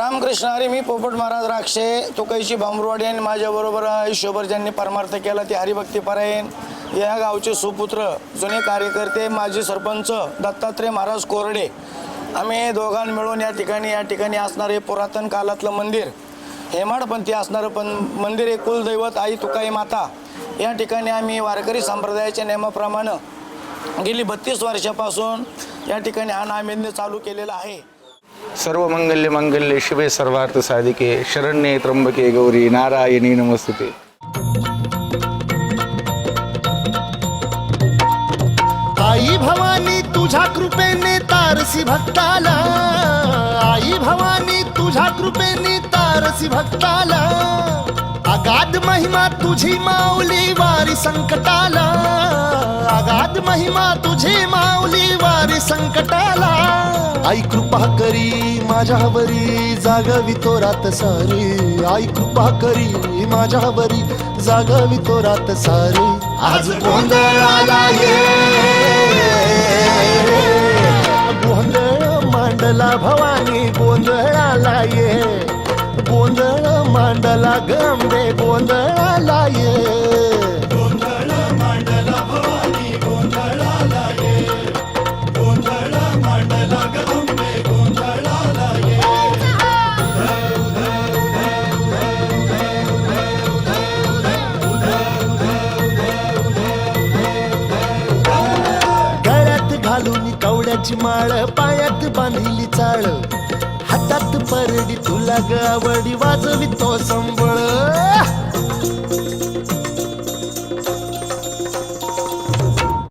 रामकृष्ण हरी मी पोपट महाराज राक्षे तुकैशी भांबरवाडी आणि माझ्याबरोबर ईश्वर ज्यांनी परमार्थ केला ते हरिभक्तीपरायण या गावचे सुपुत्र जुने कार्यकर्ते माजी सरपंच दत्तात्रय महाराज कोरडे. आम्ही दोघां मिळून या ठिकाणी या ठिकाणी असणारे पुरातन काळातलं मंदिर हेमाडपंथी असणारं पण मंदिर हे कुलदैवत आई तुकाई माता. या ठिकाणी आम्ही वारकरी संप्रदायाच्या नियमाप्रमाणे गेली बत्तीस वर्षापासून या ठिकाणी हा नामेंद्य चालू केलेला आहे. सर्व मंगल्य मंगल्य शिवे सर्वार्थ साधिके शरण्ये त्र्यंबके गौरी नारायणी नमस्तुते. आई भवानी तुझ्या कृपेने तारसी भक्ताला. आई भवानी तुझ्या कृपेने तारसी भक्ताला. अगाध महिमा तुझी माऊली वारी संकटाला. अगाध महिमा तुझी माऊली वारी संकटाला. आई कृपा करी माझ्यावरी जागावी तो रात सारी. आई कृपा करी माझ्यावरी जागावी तो रात सारी. आज गोंधळाला ये. गोंधळ मांडला भवानी गोंधळाला ये. गोंधळ मांडला गंबे गोंधळाला ये. माझी माळ पायात बांधली चाळ. हातात परडी तुला गावडी वाजवी तो संबळ.